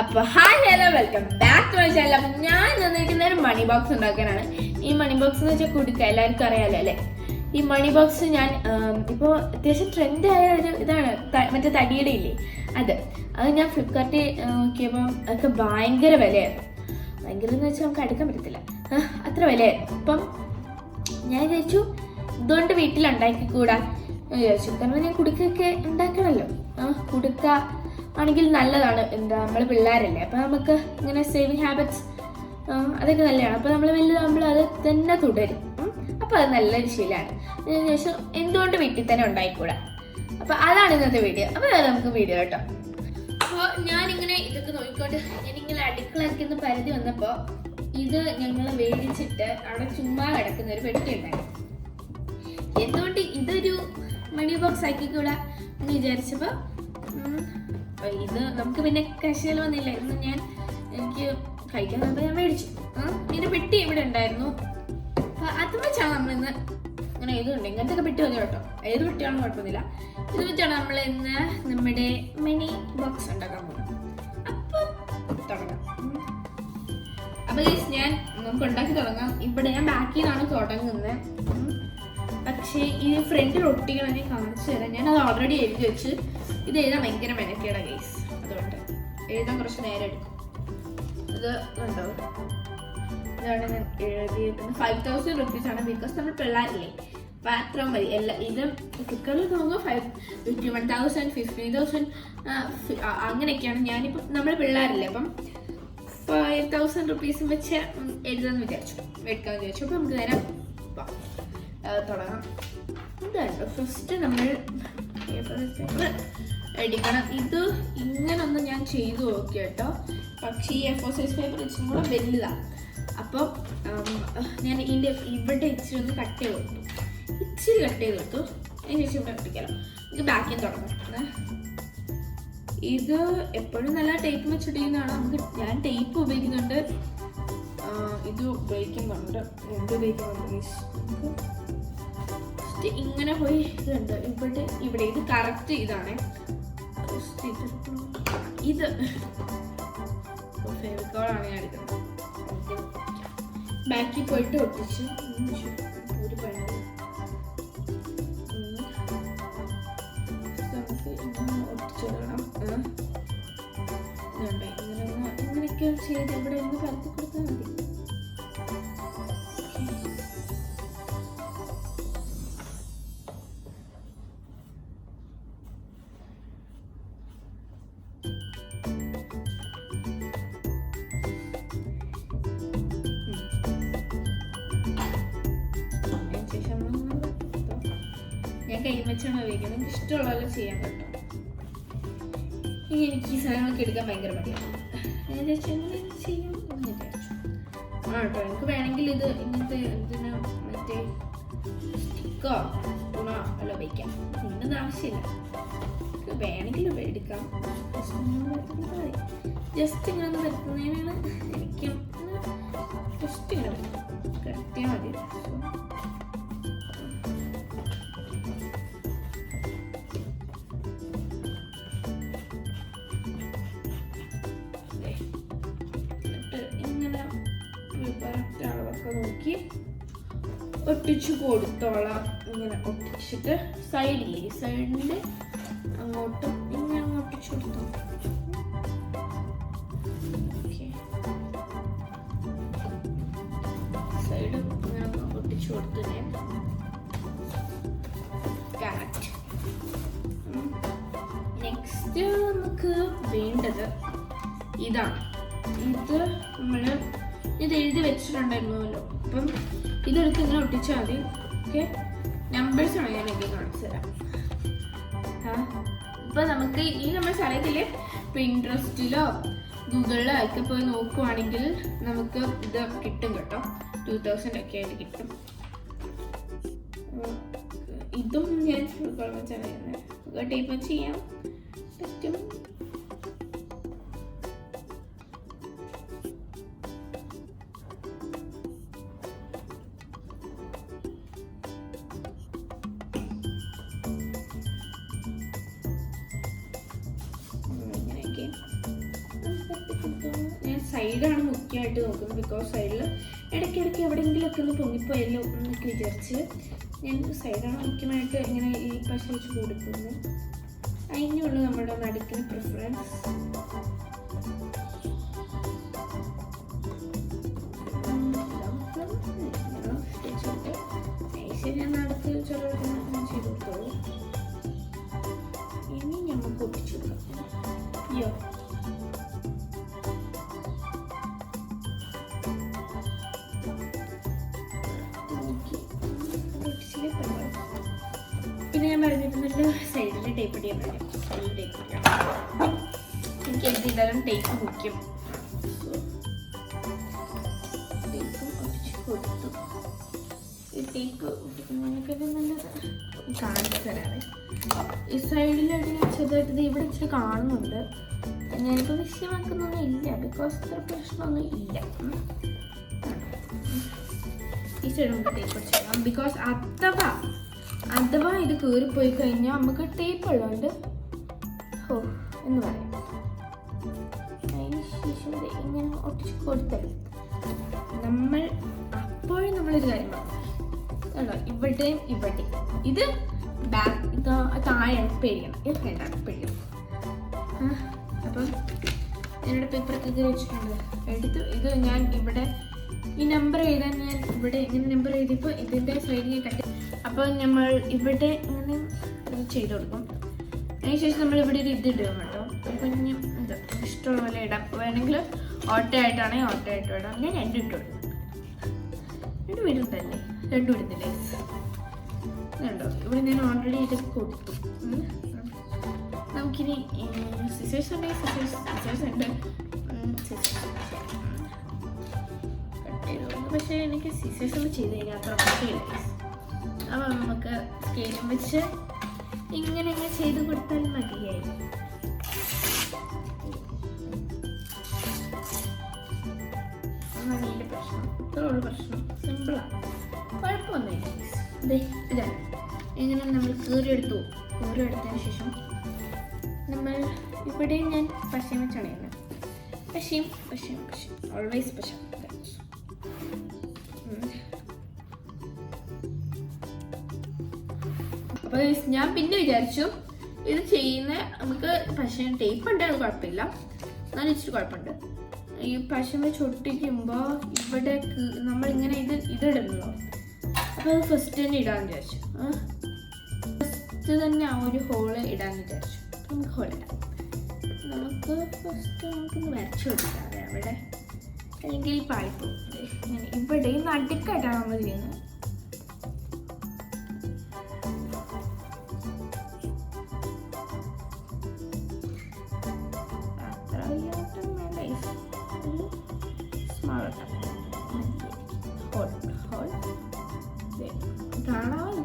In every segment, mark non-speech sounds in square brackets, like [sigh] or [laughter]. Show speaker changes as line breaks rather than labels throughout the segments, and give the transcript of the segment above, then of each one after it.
അപ്പൊ hi hello welcome back to my channel അപ്പൊ ഞാൻ തന്നിരിക്കുന്ന ഒരു മണി ബോക്സ് ഉണ്ടാക്കാനാണ്. ഈ മണി ബോക്സ് എന്ന് വെച്ചാൽ കുടുക്ക എല്ലാവർക്കും അറിയാലോ അല്ലേ? ഈ മണി ബോക്സ് ഞാൻ ഇപ്പോൾ അത്യാവശ്യം ട്രെൻഡ് ആയ ഒരു ഇതാണ്. മറ്റേ തടിയുടെ ഇല്ലേ? അത്. അത് ഞാൻ ഫ്ലിപ്കാർട്ടിൽ നോക്കിയപ്പം അതൊക്കെ ഭയങ്കര വിലയായിരുന്നു. ഭയങ്കര എന്ന് വെച്ചാൽ നമുക്ക് അടുക്കാൻ പറ്റത്തില്ല. അത്ര വിലയായിരുന്നു. അപ്പം ഞാൻ വിചാരിച്ചു ഇതുകൊണ്ട് വീട്ടിൽ ഉണ്ടാക്കിക്കൂടാ എന്ന് വിചാരിച്ചു. കാരണം ഞാൻ കുടുക്കൊക്കെ ഉണ്ടാക്കണമല്ലോ ആ കുടുക്ക ആണെങ്കിൽ നല്ലതാണ്. എന്താ നമ്മൾ പിള്ളേരല്ലേ. അപ്പം നമുക്ക് ഇങ്ങനെ സേവിങ് ഹാബിറ്റ്സ് അതൊക്കെ നല്ലതാണ്. അപ്പം നമ്മൾ വലുതാകുമ്പോൾ അത് തന്നെ തുടരും. അപ്പം അത് നല്ലൊരു ശീലമാണ്. അതിന് ശേഷം എന്തുകൊണ്ട് വീട്ടിൽ തന്നെ ഉണ്ടായിക്കൂടാ? അപ്പം അതാണ് ഇന്നത്തെ വീഡിയോ അപ്പം അത് നമുക്ക് വീഡിയോ കേട്ടോ. അപ്പോൾ ഞാനിങ്ങനെ ഇതൊക്കെ നോക്കിക്കൊണ്ട് ഞാനിങ്ങനെ അടുക്കളയ്ക്കുന്ന പരിധി വന്നപ്പോൾ ഇത് ഞങ്ങൾ വേടിച്ചിട്ട് അവിടെ ചുമ്മാ കിടക്കുന്ന ഒരു പെട്ടി ഉണ്ടായിരുന്നു. എന്തുകൊണ്ട് ഇതൊരു മണി ബോക്സ് ആക്കിക്കൂടാ എന്ന് വിചാരിച്ചപ്പോൾ ഇത് നമുക്ക് പിന്നെ കശയിൽ വന്നില്ല? ഇന്ന് ഞാൻ എനിക്ക് കഴിക്കാൻ വന്നപ്പോൾ ഞാൻ മേടിച്ചു. ഇതിന്റെ പെട്ടി ഇവിടെ ഉണ്ടായിരുന്നു. അപ്പൊ അത് വെച്ചാണ് നമ്മൾ ഇന്ന് അങ്ങനെ ഏതുണ്ട് ഇങ്ങനത്തെ പെട്ടി വന്നു കേട്ടോ. ഏത് പെട്ടിയാണോ കുഴപ്പമൊന്നുമില്ല. ഇത് വെച്ചാണ് നമ്മൾ ഇന്ന് നമ്മുടെ മിനി ബോക്സ് ഉണ്ടാക്കാൻ പോകുന്നത്. അപ്പം. അപ്പൊ ഞാൻ നമുക്ക് ഉണ്ടാക്കി തുടങ്ങാം. ഇവിടെ ഞാൻ ബാക്കിൽ നിന്നാണ് തുടങ്ങുന്നത്. പക്ഷേ ഈ ഫ്രണ്ടിൽ ഒട്ടിക്കണമെങ്കിൽ കാണിച്ചു തരാം. ഞാൻ അത് ഓൾറെഡി എഴുതി വെച്ച്. ഇത് എഴുതാൻ ഭയങ്കര മെനക്കേടാ ഗൈസ് അതുകൊണ്ട് എഴുതാൻ കുറച്ച് നേരം എടുക്കും. ഇത് ഉണ്ടോ ഇതാണ് ഞാൻ എഴുതിയിരിക്കുന്നത് ഫൈവ് തൗസൻഡ് റുപ്പീസ് ആണ് ബിക്കോസ് നമ്മൾ പിള്ളേരില്ലേ. അപ്പം അത്ര മതി. എല്ലാ ഇത് കുക്കറിൽ നോക്കുമ്പോൾ five fifty one thousand fifteen thousand അങ്ങനെയൊക്കെയാണ്. ഞാനിപ്പം നമ്മൾ പിള്ളേരില്ലേ അപ്പം ഫൈവ് തൗസൻഡ് റുപ്പീസും വെച്ച് എഴുതാമെന്ന് വിചാരിച്ചു. എടുക്കാമെന്ന് വിചാരിച്ചു. അപ്പം നമുക്ക് നേരം തുടങ്ങാം. ഇതാണ് ഫസ്റ്റ് നമ്മൾ എടുക്കണം. ഇത് ഇങ്ങനൊന്നും ഞാൻ ചെയ്തു നോക്കി കേട്ടോ പക്ഷേ ഈ എഫോ സൈസ് പേപ്പർ ഇച്ചിരി കൂടെ വലുതാണ് അപ്പോൾ ഞാൻ ഇതിന്റെ ഇവിടെ ഇച്ചിരി ഒന്ന് കട്ട് ചെയ്ത് കൊടുത്തു. ഇച്ചിരി കട്ട് ചെയ്ത് കൊടുത്തു. അതിന് ശേഷം ഇവിടെ ഒട്ടിക്കാലോ ഇത് ബാക്കിൽ തുടങ്ങാം ഇത് എപ്പോഴും നല്ല ടേപ്പ് വെച്ചിട്ടിരിക്കുന്നതാണ് നമുക്ക് ഞാൻ ടേപ്പ് ഉപയോഗിക്കുന്നുണ്ട്. ഇത് ഉപയോഗിക്കുന്നുണ്ട്. എന്ത് ഉപയോഗിക്കുന്നുണ്ട് just ഇങ്ങനെ പോയി ഇതുണ്ട്. ഇവിടെ ഇവിടെ ഇത് കറക്റ്റ് ഇതാണ്. ഇത് ഫേവിക്കോളാണ് ഞാൻ എടുക്കുന്നത്. ബാക്കിൽ പോയിട്ട് ഒട്ടിച്ച് ഒരു പണി ഒട്ടിച്ചിടണം. ഇങ്ങനെ ഇങ്ങനെയൊക്കെ ചെയ്ത് ഇവിടെ ഒന്ന് പരത്തി ഞാൻ കൈ വെച്ചാണ് ഉപയോഗിക്കുന്നത്. എനിക്ക് ഇഷ്ടമുള്ള ചെയ്യാൻ പറ്റും. ഇനി എനിക്ക് ഈ സാധനങ്ങളൊക്കെ എടുക്കാൻ ഭയങ്കര മടിയാണ്. ഞാൻ ആ കേട്ടോ എനിക്ക് വേണമെങ്കിൽ ഇത് ഇങ്ങനത്തെ ഇതിന് മറ്റേ സ്റ്റിക്കോ ഗുണോ അല്ല ഉപയോഗിക്കാം. ഇന്നത് ആവശ്യമില്ല. വേണമെങ്കിൽ എടുക്കാം. ജസ്റ്റ് ഇങ്ങനെ ഒന്ന് വരുത്തുന്നതിനാണ് എനിക്കും ജസ്റ്റ് ഇങ്ങനെ കറക്റ്റേ മതി ഒട്ടിച്ചു കൊടുത്തോളാം. ഇങ്ങനെ ഒട്ടിച്ചിട്ട് സൈഡിൽ സൈഡിൽ അങ്ങോട്ട് ഇങ്ങനെ ഒട്ടിച്ചു കൊടുത്തോ. സൈഡ് ഇങ്ങനെ ഒട്ടിച്ചു കൊടുത്തു ഞാൻ നെക്സ്റ്റ് നമുക്ക് വേണ്ടത് ഇതാണ്. ഇത് നമ്മൾ ഇത് എഴുതി വെച്ചിട്ടുണ്ടായിരുന്നല്ലോ. അപ്പം ഇതെടുത്ത് ഇങ്ങനെ ഒട്ടിച്ചാൽ മതി. ഓക്കെ? നമ്പേഴ്സ് ആണ് ഞാൻ എനിക്ക് കാണിച്ചു തരാം. ഇപ്പം നമുക്ക് ഈ നമ്മൾ സ്ഥലത്തിൽ പിൻട്രസ്റ്റിലോ ഗൂഗിളിലോ ഒക്കെ പോയി നോക്കുവാണെങ്കിൽ നമുക്ക് ഇത് കിട്ടും കേട്ടോ. ടൂ തൗസൻഡ് ഒക്കെ ആയിട്ട് കിട്ടും. ഇതും ഞാൻ ടൈപ്പ് വെച്ച് ചെയ്യാം? പറ്റും. സൈഡാണ് മുഖ്യമായിട്ട് നോക്കുന്നത്. ബിക്കോസ് സൈഡിൽ ഇടയ്ക്കിടയ്ക്ക് എവിടെയെങ്കിലുമൊക്കെ ഒന്ന് പൊങ്ങിപ്പോയല്ലോ എന്നൊക്കെ വിചാരിച്ച് ഞാൻ സൈഡാണ് മുഖ്യമായിട്ട് ഇങ്ങനെ ഈ പശ വെച്ച് കൊടുക്കുന്നത്. അതിനുള്ളൂ നമ്മുടെ നടുക്കിന് പ്രിഫറൻസ് ഞാൻ നടത്തി ഇനി ഞങ്ങൾ ഒട്ടിച്ചു കൊടുക്കാം. സൈഡിൽ ടേപ്പ് ഇടിയാൻ പറ്റും സൈഡിൽ ടേപ്പ് എനിക്ക് എന്ത് ചെയ്താലും ടേപ്പ് മുഖ്യം ടേപ്പ് കൊടുത്തു. ഈ ടേപ്പ് ഒട്ടിക്കുന്നതിനൊക്കെ നല്ലത് കാണിച്ചു തരാവേ. ഈ സൈഡിലായിട്ട് ഞാൻ ചെറുതായിട്ട് ഇവിടെ ഇച്ചിരി കാണുന്നുണ്ട്. ഞാനിപ്പോൾ വിഷയമാക്കുന്നൊന്നും ഇല്ല. ബിക്കോസ് ഇത്ര പ്രശ്നമൊന്നും ഇല്ല. ഈ സൈഡ് നമുക്ക് ടേപ്പ് ചെയ്യാം ബിക്കോസ് അഥവാ അഥവാ ഇത് കീറിപ്പോയി കഴിഞ്ഞാൽ നമുക്ക് ടേപ്പ് ഉള്ളതുകൊണ്ട് ഹോ എന്ന് പറയാം. അതിന് ശേഷം ഇങ്ങനെ ഒട്ടിച്ച് കൊടുത്തല്ലേ നമ്മൾ അപ്പോഴും നമ്മളൊരു കാര്യം കണ്ടോ? ഇവിടെയും ഇവിടെയും. ഇത് ബാക്ക് ഇത് താഴെയാണ് പേടിക്കണം ഇത് ഫ്രണ്ടാണ് അപ്പം എന്നോട് പേപ്പറൊക്കെ ഇത് വെച്ചിട്ടുണ്ട്. എടുത്ത്. ഇത് ഞാൻ ഇവിടെ ഈ നമ്പർ എഴുതാൻ ഞാൻ ഇവിടെ ഇങ്ങനെ നമ്പർ എഴുതിയപ്പോൾ ഇതിന്റെ സൈഡിൽ കട്ടി അപ്പോൾ നമ്മൾ ഇവിടെ ഇങ്ങനെ ചെയ്ത് കൊടുക്കും. അതിനുശേഷം നമ്മൾ ഇവിടെ ഒരു ഇത് ഇടുക കേട്ടോ. കുഞ്ഞു ഇഷ്ടമുള്ള പോലെ ഇടാം. വേണമെങ്കിൽ ഓട്ടയായിട്ടാണെങ്കിൽ ഓട്ടയായിട്ട് ഇടാം. ഞാൻ രണ്ടും ഇട്ട് കൊടുക്കും. രണ്ട് തന്നെ. രണ്ടും ഇടുന്നില്ലേ ഇതുണ്ടോ ഇവിടെ ഞാൻ ഓൾറെഡി ഇത് കൊടുത്തു. നമുക്കിനി സിസേഴ്സ് ഉണ്ടെങ്കിൽ സിസേഴ്സ് സിസേഴ്സ് ഉണ്ട്. പക്ഷേ എനിക്ക് സിസേഴ്സ് ഒന്ന് ചെയ്ത് കഴിഞ്ഞാൽ അത്ര മനസ്സിലായി അപ്പോൾ നമുക്ക് സ്കെയിലും വെച്ച് ഇങ്ങനെ ഇങ്ങനെ ചെയ്ത് കൊടുത്താൽ മതിയായി അതാണ് എന്റെ പ്രശ്നം. ഇത്രയുള്ള പ്രശ്നം. സിമ്പിളാണ് കുഴപ്പമൊന്നുമില്ല. ദേ ഇതാണ് ഇങ്ങനെ നമ്മൾ കീറിയെടുത്തു. കീറിയെടുത്തതിന് ശേഷം നമ്മൾ ഇവിടെ ഞാൻ പശയും വെച്ചാണ് ചെയ്യുന്നത്. പശയും പശയും പശയും. ഓൾവേസ് പശ. അപ്പോൾ ഞാൻ പിന്നെ വിചാരിച്ചു ഇത് ചെയ്യുന്ന നമുക്ക് പശു ടേപ്പ് ഉണ്ട് അത് കുഴപ്പമില്ല. എന്നാലും ഇച്ചിരി കുഴപ്പമുണ്ട്. ഈ പശ വെച്ച് ഒട്ടിക്കുമ്പോൾ ഇവിടെ നമ്മൾ നമ്മളിങ്ങനെ ഇത് ഇതിടുന്നല്ലോ അപ്പോൾ അത് ഫസ്റ്റ് തന്നെ ഇടാൻ വിചാരിച്ചു. ഫസ്റ്റ് തന്നെ ആ ഒരു ഹോൾ ഇടാൻ വിചാരിച്ചു. നമുക്ക് ഹോൾ ഇടാം. നമുക്ക് ഫസ്റ്റ് നമുക്കൊന്ന് വരച്ചു കൊടുക്കാം അവിടെ. അല്ലെങ്കിൽ പായ്പ്പ് ഇങ്ങനെ ഇവിടെ നടുക്കായിട്ടാണ് നമ്മൾ ചെയ്യുന്നത്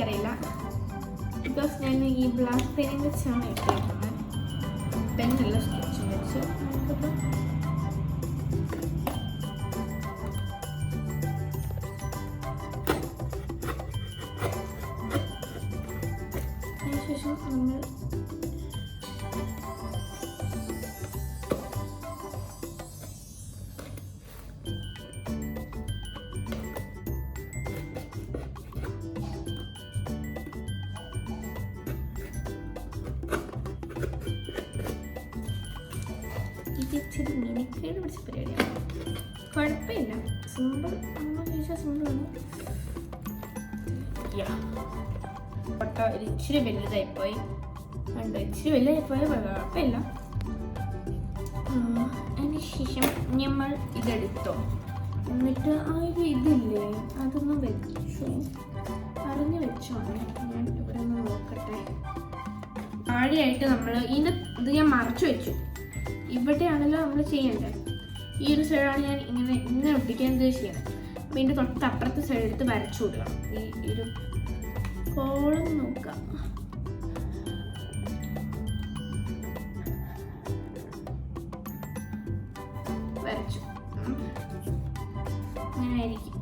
എനിക്കറിയില്ല. ബിക്കോസ് ഞാൻ ഈ ബ്ലാക്ക് പെയിൻ വെച്ചാണ് പെൻ പെന്നല്ല സ്കെച്ച് വെച്ച്. നമുക്കിപ്പോൾ ഇച്ചിരി മിനിക്കേട് പിടിച്ച പരിപാടിയാണ്. കുഴപ്പമില്ല. സിമ്പിൾ അമ്മ ചോദിച്ചാൽ സിമ്പിളാണ് ഫോട്ടോ ഒരു ഇച്ചിരി വലുതായിപ്പോയി ഉണ്ട് ഇച്ചിരി വലുതായി പോയ കുഴപ്പമില്ല. അതിന് ശേഷം നമ്മൾ ഇതെടുത്തോ. എന്നിട്ട് ആ ഒരു ഇതില്ലേ അതൊന്ന് വെച്ചു അറിഞ്ഞു വെച്ചോ ഞാൻ ഇവിടെ ഒന്ന് നോക്കട്ടെ. താഴെയായിട്ട് നമ്മൾ ഇതിന്റെ ഇത് ഞാൻ മറച്ചു വെച്ചു. ഇവിടെയാണല്ലോ നമ്മൾ ചെയ്യേണ്ടത്. ഈ ഒരു സൈഡാണ് ഞാൻ ഇങ്ങനെ ഇങ്ങനെ ഒട്ടിക്കാൻ ഉദ്ദേശിക്കുന്നത്. അപ്പോൾ ഇതിന്റെ തൊട്ടപ്പുറത്തെ സൈഡ് എടുത്ത് വരച്ചു കൊടുക്കണം. ഈ ഒരു കോളം നോക്കാം. വരച്ചു. ആയിരിക്കും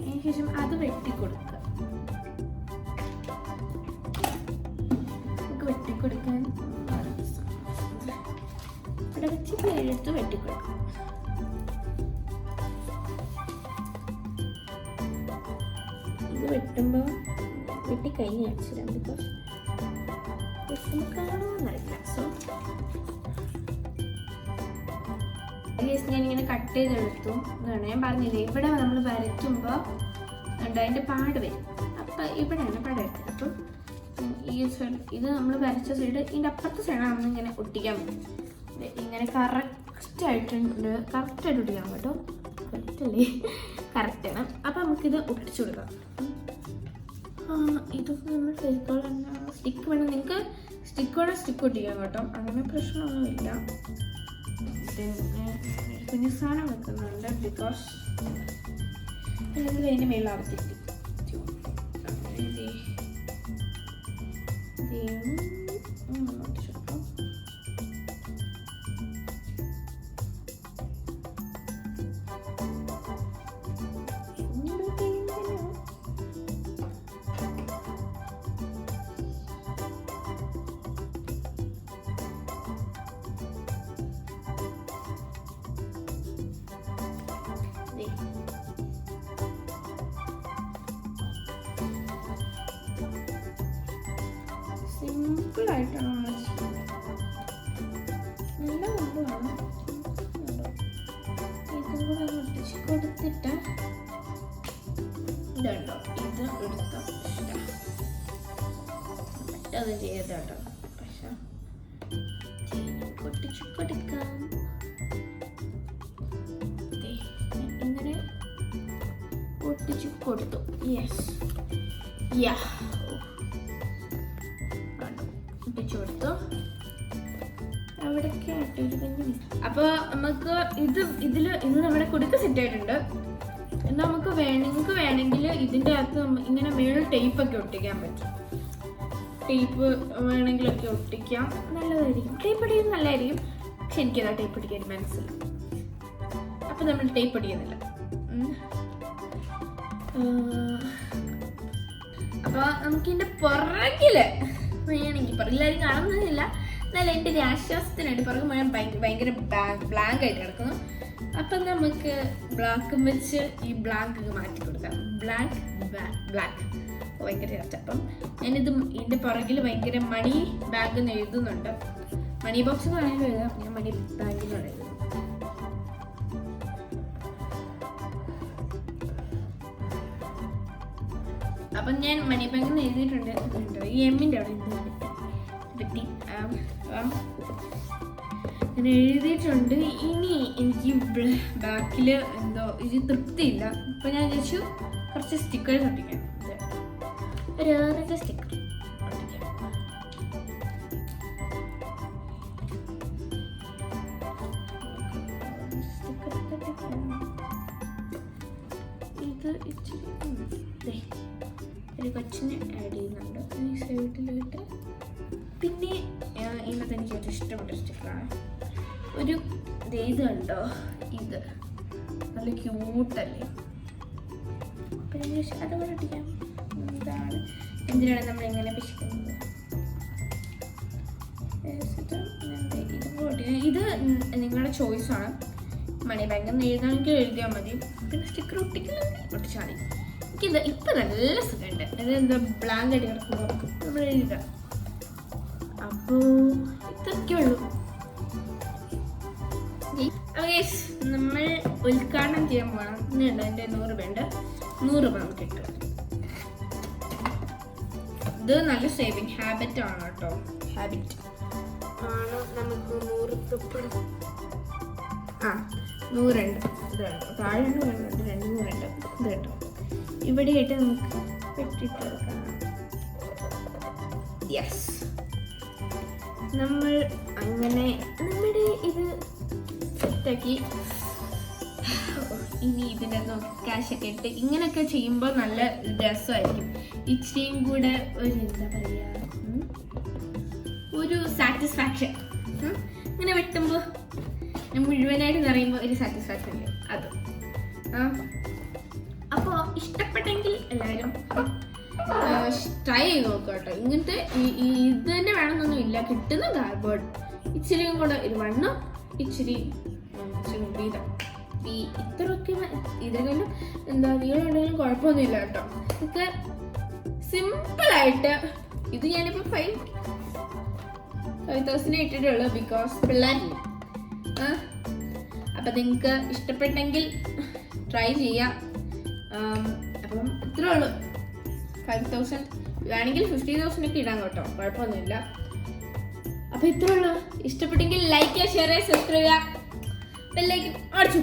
അതിനുശേഷം അത് വെട്ടിക്കൊടുക്കുക. നമുക്ക് വെട്ടിക്കൊടുക്കാൻ ഇവിടെ വെച്ച് എടുത്ത് വെട്ടിക്കൊടുക്കാം. ഇത് വെട്ടുമ്പോൾ വെട്ടി കഴിഞ്ഞ് അടിച്ചിടാം ബിക്കോസ് വെട്ടുമ്പോൾ ഞാനിങ്ങനെ കട്ട് ചെയ്തെടുത്തു. ഇതാണ് ഞാൻ പറഞ്ഞില്ലേ ഇവിടെ നമ്മൾ വരയ്ക്കുമ്പോൾ അതിന്റെ പാട് വരും. അപ്പം ഇവിടെയാണ് പടയെടുത്തത് അപ്പം ഈ സൈഡ് ഇത് നമ്മൾ വരച്ച സൈഡ് ഇതിന്റെ അപ്പുറത്തെ സൈഡാണ് നമ്മൾ ഇങ്ങനെ ഒട്ടിക്കാൻ പറ്റും ഇങ്ങനെ കറക്റ്റ് ആയിട്ടുണ്ട് കറക്റ്റായിട്ട് ഒട്ടിക്കാൻ കേട്ടോ. കറക്റ്റ് അല്ലേ? കറക്റ്റാണ് അപ്പം നമുക്കിത് ഒട്ടിച്ചു കൊടുക്കാം. ഇതൊക്കെ നമ്മൾ ഫെവിക്കോൾ സ്റ്റിക്ക് വേണം. നിങ്ങൾക്ക് സ്റ്റിക്കോടെ സ്റ്റിക്ക് ഒട്ടിക്കാം കേട്ടോ. അങ്ങനെ പ്രശ്നമൊന്നുമില്ല. പിന്നെ കുഞ്ഞു വെക്കുന്നുണ്ട്. ബിക്കോസ് അല്ലെങ്കിൽ അതിന്റെ മേലാവത്തിട്ട് സിമ്പിൾ ചെയ്യുന്നത് നല്ല മുമ്പാണ് ഇതും കൂടെ ഒട്ടിച്ച് കൊടുത്തിട്ട് ഇതുണ്ടോ? ഇത് എടുത്ത. അത് ചെയ്തോട്ടോ പക്ഷെ പൊട്ടിച്ച് കൊടുക്കാം ഇങ്ങനെ പൊട്ടിച്ച് കൊടുത്തു യെസ് യാ കുഞ്ഞു അപ്പോൾ അപ്പൊ നമുക്ക് ഇത് ഇതിൽ ഇത് നമ്മുടെ കുടുക്ക് സെറ്റ് ആയിട്ടുണ്ട്. എന്നാ നമുക്ക് വേണമെങ്കിൽ വേണമെങ്കിൽ ഇതിന്റെ അകത്ത് ഇങ്ങനെ മേളിൽ ടേപ്പ് ഒക്കെ ഒട്ടിക്കാൻ പറ്റും. ടേപ്പ് വേണമെങ്കിലൊക്കെ ഒട്ടിക്കാം. നല്ലതായിരിക്കും. ടേപ്പ് അടിക്കുന്നത് നല്ലതായിരിക്കും. പക്ഷെ എനിക്കതാ ടേപ്പ് അടിക്കാൻ മനസ്സിൽ അപ്പൊ നമ്മൾ ടേപ്പ് അടിക്കുന്നില്ല അപ്പോൾ ആ, അപ്പൊ നമുക്ക് ഇതിന്റെ പുറകിൽ വേണമെങ്കിൽ എല്ലാവരും കാണുന്നില്ല എന്നാലും എന്റെ ഒരു ആശ്വാസത്തിനായിട്ട് പുറകെ മുഴുവൻ ഭയങ്കര ബ്ലാങ്ക് ആയിട്ട് കിടക്കുന്നു. അപ്പം നമുക്ക് ബ്ലാക്ക് വെച്ച് ഈ ബ്ലാങ്ക് മാറ്റി കൊടുക്കാം. ബ്ലാക്ക് ബ്ലാക്ക് ഭയങ്കര കഷ്ടം അപ്പം ഞാനിത് ഇതിന്റെ പുറകിൽ ഭയങ്കര മണി ബാഗ് എന്ന് എഴുതുന്നുണ്ട്. മണി ബോക്സ് എന്ന് വേണമെങ്കിലും എഴുതാം. ഞാൻ മണി ബാഗിൽ എഴുതുന്നു അപ്പം ഞാൻ മണി ബാങ്ക് എന്ന് എഴുതിയിട്ടുണ്ട്? ഈ എമ്മിന്റെ അവിടെ എഴുതുന്നു ആം. ഞാൻ എഴുതിയിട്ടുണ്ട്. ഇനി എനിക്ക് ബാക്കിൽ എന്തോ ഇത് തൃപ്തിയില്ല. അപ്പം ഞാൻ വിചാരിച്ചു കുറച്ച് സ്റ്റിക്കേഴ്സ് ഒട്ടിക്കാം സ്റ്റിക്കർ ഒട്ടിക്കാം ഇത് ഒരു കൊച്ചിനെ ആഡ് ചെയ്യുന്നുണ്ട്. ഈ സൈഡിലായിട്ട് ഇത് കണ്ടോ? ഇത്. നല്ല ക്യൂട്ടല്ലേ അപ്പം ഞാൻ ഒട്ടിക്കാം എന്താണ്? എന്തിനാണ് നമ്മൾ ഇങ്ങനെ പിശിക്കുന്നത്? ഇത് നിങ്ങളുടെ ചോയ്സ് ആണ്. മണി ബാങ്ക് എന്ന് എഴുതിയാൽ മതി. പിന്നെ സ്റ്റിക്കർ ഒട്ടിക്കുന്നുണ്ടെങ്കിൽ ഒട്ടിച്ചാൽ മതി. എനിക്കിത് ഇപ്പം നല്ല സുഖമുണ്ട്. ഇത് എന്താ ബ്ലാങ്ക് അടി കിടക്കുമ്പോൾ നമ്മൾ എഴുതുക അപ്പോൾ ഇതൊക്കെ ഉള്ളൂ. നമ്മൾ ഉദ്ഘാടനം ചെയ്യാൻ പോകണം ഇന്നുണ്ട് എന്റെ നൂറ് വേണ്ട നൂറ് രൂപ നമുക്ക് കിട്ടും ഇത് നല്ല സേവിങ് ഹാബിറ്റ് ആണ് കേട്ടോ. ഹാബിറ്റ് ആണ് നമുക്ക് നൂറ് ആ നൂറുണ്ട്. ഇത് കണ്ടോ താഴെ വേണ്ടുണ്ട് രണ്ട് നൂറുണ്ട്. ഇത് കേട്ടോ ഇവിടെയായിട്ട് നമുക്ക് പെട്ടിട്ട് കൊടുക്കാം യെസ് നമ്മൾ അങ്ങനെ നമ്മുടെ ഇത് സെറ്റാക്കി [sighs] ഇനി ഇതിന്റെ ക്യാഷൊക്കെ ഇട്ട് ഇങ്ങനെയൊക്കെ ചെയ്യുമ്പോൾ നല്ല രസമായിരിക്കും. ഇച്ചിരിയും കൂടെ ഒരു എന്താ പറയുക ഒരു സാറ്റിസ്ഫാക്ഷൻ ഇങ്ങനെ വെട്ടുമ്പോൾ ഞാൻ മുഴുവനായിട്ട് നിറയുമ്പോൾ ഒരു സാറ്റിസ്ഫാക്ഷൻ ഉണ്ട് അത്. അപ്പോൾ ഇഷ്ടപ്പെട്ടെങ്കിൽ എല്ലാവരും ട്രൈ ചെയ്ത് നോക്കട്ടോ കേട്ടോ. ഇങ്ങനത്തെ ഇത് തന്നെ വേണമെന്നൊന്നും ഇല്ല. കിട്ടുന്ന കാർബോർഡ് ഇച്ചിരിയും കൂടെ ഒരു വണ്ണം ഇച്ചിരി വീതം ഈ ഇത്രയൊക്കെ ഇതിനും എന്താ നീളമുണ്ടെങ്കിലും കുഴപ്പമൊന്നുമില്ല കേട്ടോ. ഇതൊക്കെ സിമ്പിളായിട്ട് ഇത് ഞാനിപ്പോൾ ഫൈവ് ഫൈവ് തൗസൻഡ് ഇട്ടിട്ടുള്ളൂ ബിക്കോസ് ആ അപ്പം നിങ്ങൾക്ക് ഇഷ്ടപ്പെട്ടെങ്കിൽ ട്രൈ ചെയ്യാം. അപ്പം ഇത്രേ ഉള്ളൂ. ഫൈവ് തൗസൻഡ് വേണമെങ്കിൽ ഫിഫ്റ്റി തൗസൻഡ് ഒക്കെ ഇടാം കേട്ടോ. കുഴപ്പമൊന്നുമില്ല. അപ്പം ഇത്രേ ഉള്ളൂ. ഇഷ്ടപ്പെട്ടെങ്കിൽ ലൈക്ക് ചെയ്യുക ഷെയർ ചെയ്യുക സബ്സ്ക്രൈബ് ചെയ്യുക. ബെല്ലൈക്കൻ അടിച്ചു